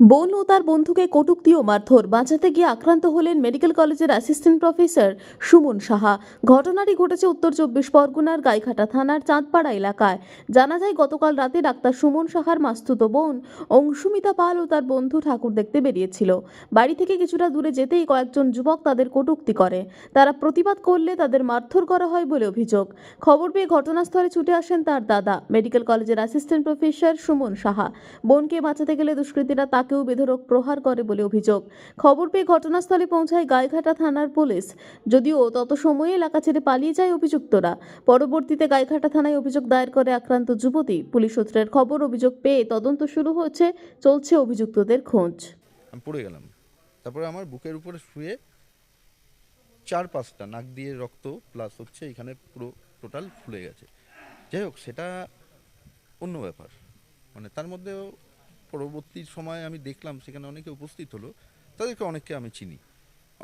বোন ও তার বন্ধুকে কটূক্তি ও মারধর। বাঁচাতে গিয়ে আক্রান্ত হলেন মেডিকেল কলেজের অ্যাসিস্ট্যান্ট প্রফেসর সুমন সাহা। ঘটনাটি ঘটেছে উত্তর চব্বিশ পরগনার গাইঘাটা থানার চাঁদপাড়া এলাকায়। জানা যায়, গতকাল রাতে ডাক্তার সুমন সাহার মাস্তুত বোন অংশুমিতা পাল ও তার বন্ধু ঠাকুর দেখতে বেরিয়েছিল। বাড়ি থেকে কিছুটা দূরে যেতেই কয়েকজন যুবক তাদের কটূক্তি করে। তারা প্রতিবাদ করলে তাদের মারধর করা হয় বলে অভিযোগ। খবর পেয়ে ঘটনাস্থলে ছুটে আসেন তার দাদা, মেডিকেল কলেজের অ্যাসিস্ট্যান্ট প্রফেসর সুমন সাহা। বোনকে বাঁচাতে গেলে দুষ্কৃতীরা তাকেও বেধরক প্রহার করে বলে অভিযোগ। খবর পেয়ে ঘটনাস্থলে পৌঁছায় গাইঘাটা থানার পুলিশ। যদিও তত সময়ে এলাকা ছেড়ে পালিয়ে যায় অভিযুক্তরা। পরবর্তীতে গাইঘাটা থানায় অভিযোগ দায়ের করে আক্রান্ত যুবতী। পুলিশ সূত্রের খবর, অভিযোগ পেয়ে তদন্ত শুরু হচ্ছে চলছে অভিযুক্তদের খোঁজ। আমি পড়ে গেলাম। তারপরে আমার বুকের উপরে শুয়ে চার পাঁচটা নাক দিয়ে রক্ত প্লাস হচ্ছে, এখানে পুরো টোটাল ফুলে গেছে। যাই হোক, সেটা অন্য ব্যাপার। মানে তার মধ্যেও পরবর্তী সময়ে আমি দেখলাম সেখানে অনেকে উপস্থিত হলো, তাদেরকে অনেককে আমি চিনি,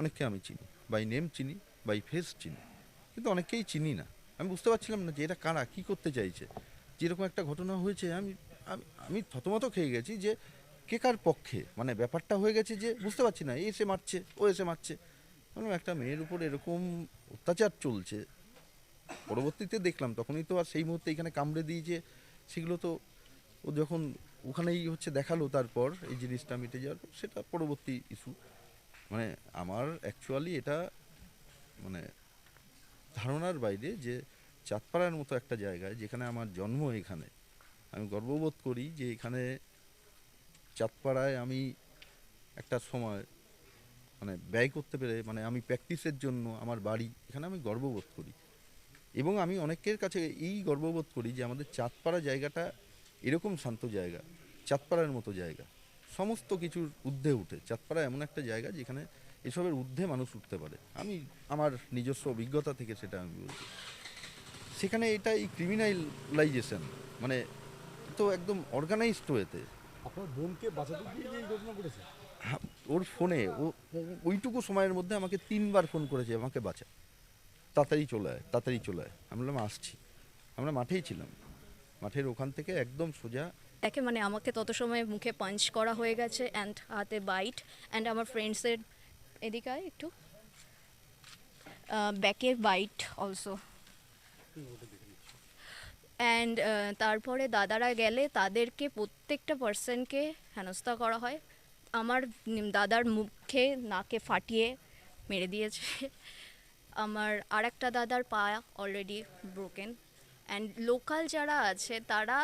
অনেককে আমি চিনি বাই নেম চিনি বাই ফেস চিনি, কিন্তু অনেককেই চিনি না। আমি বুঝতে পারছিলাম না যে এটা কারা, কী করতে চাইছে, যেরকম একটা ঘটনা হয়েছে, আমি আমি থতমত খেয়ে গেছি যে কে কার পক্ষে মানে ব্যাপারটা হয়ে গেছে যে বুঝতে পারছি না এসে মারছে, ও এসে মারছে। মানে একটা মেয়ের উপর এরকম অত্যাচার চলছে। পরবর্তীতে দেখলাম, তখনই তো আর সেই মুহূর্তে এখানে কামড়ে দিয়েছে, সেগুলো তো ও যখন ওখানেই হচ্ছে দেখাল তারপর এই জিনিসটা মিটে যাওয়ার পর সেটা পরবর্তী ইস্যু মানে আমার অ্যাকচুয়ালি এটা মানে ধারণার বাইরে যে চাঁদপাড়ার মতো একটা জায়গায় যেখানে আমার জন্ম এখানে, আমি গর্ববোধ করি যে এখানে চাঁদপাড়ায় আমি একটা সময় মানে ব্যয় করতে পেরে মানে আমি প্র্যাকটিসের জন্য আমার বাড়ি, এখানে আমি গর্ববোধ করি। এবং আমি অনেকের কাছে এই গর্ববোধ করি যে আমাদের চাঁদপাড়া জায়গাটা এরকম শান্ত জায়গা চাঁদপাড়ার মতো জায়গা। সমস্ত কিছুর ঊর্ধ্বে উঠে চাঁদপাড়া এমন একটা জায়গা যেখানে এসবের ঊর্ধ্বে মানুষ উঠতে পারে। আমি আমার নিজস্ব অভিজ্ঞতা থেকে সেটা আমি বলছি। সেখানে এটা এই ক্রিমিনালাইজেশন মানে তো একদম অর্গানাইজড ওয়েতে আপনার বোনকে বাঁচাতে গিয়ে এই ঘটনা ঘটেছে? ওর ফোনে ও ও- ওইটুকু সময়ের মধ্যে আমাকে তিনবার ফোন করেছে আমাকে বাঁচা। তাড়াতাড়ি চলে আয় তাড়াতাড়ি চলে আয়। আমি বললাম আসছি। আমরা মাঠেই ছিলাম। মাঠের ওখান থেকে একদম সোজা। একে মানে আমাকে তত সময় মুখে পাঞ্চ করা হয়ে গেছে অ্যান্ড হাতে বাইট অ্যান্ড আমার ফ্রেন্ডসের এদিকে একটু। ব্যাকে বাইট অলসো অ্যান্ড তারপরে দাদারা গেলে তাদেরকে প্রত্যেকটা পার্সনকে হেনস্থা করা হয়। আমার দাদার মুখে নাকে ফাটিয়ে মেরে দিয়েছে। আমার আরেকটা দাদার পা অলরেডি ব্রোকেন অ্যান্ড লোকাল যারা আছে, তারা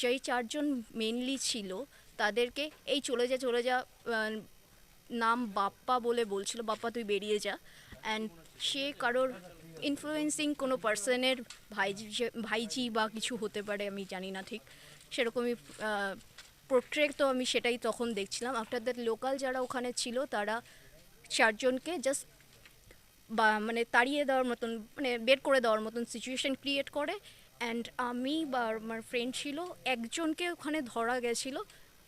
যেই চারজন মেনলি ছিল, তাদেরকে এই চলে যা চলে যা নাম বাপ্পা বলে বলছিল, বাপ্পা তুই বেরিয়ে যা। অ্যান্ড সে কারোর ইনফ্লুয়েন্সিং কোনো পার্সনের ভাইজি ভাইজি বা কিছু হতে পারে, আমি জানি না ঠিক। সেরকমই পোর্ট্রেট তো আমি সেটাই তখন দেখছিলাম। আফটার দ্যাট লোকাল যারা ওখানে ছিল, তারা চারজনকে জাস্ট বা মানে তাড়িয়ে দেওয়ার মতন মানে বের করে দেওয়ার মতন সিচুয়েশন ক্রিয়েট করে। অ্যান্ড আমি বা আমার ফ্রেন্ড ছিল একজনকে ওখানে ধরা গেছিল।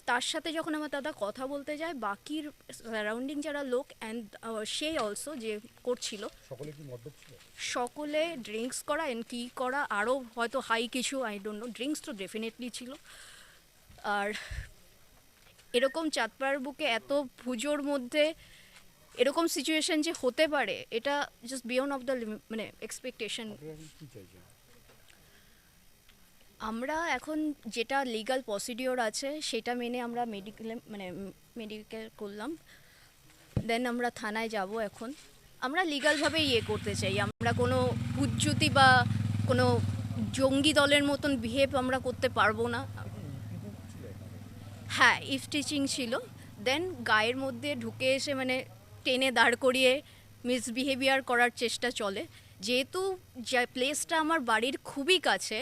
তার সাথে যখন আমার দাদা কথা বলতে যায় বাকির সারাউন্ডিং যারা লোক অ্যান্ড সে অলসো যে করছিল। সকলে কি মদ্যপ ছিল? সকলে ড্রিঙ্কস করা এন্ড কি করা আরও হয়তো হাই কিছু আই ডোন্ট নো ড্রিঙ্কস তো ডেফিনেটলি ছিল। আর এরকম চাঁদপাড়ার বুকে এত পুজোর মধ্যে এরকম সিচুয়েশন যে হতে পারে, এটা জাস্ট বিয়ন্ড অফ দ্য মানে এক্সপেকটেশন আমরা এখন যেটা লিগাল প্রসিডিওর আছে, সেটা মেনে আমরা মেডিকেলে মানে মেডিকেল করলাম। দেন আমরা থানায় যাব এখন। আমরা লিগালভাবে ইয়ে করতে চাই। আমরা কোনো উজ্জুতি বা কোনো জঙ্গি দলের মতন বিহেভ আমরা করতে পারব না। হ্যাঁ ইফ টিচিং ছিল। দেন গায়ের মধ্যে ঢুকে এসে মানে টেনে দাঁড় করিয়ে মিসবিহেভিয়ার করার চেষ্টা চলে। যেহেতু যে প্লেসটা আমার বাড়ির খুবই কাছে।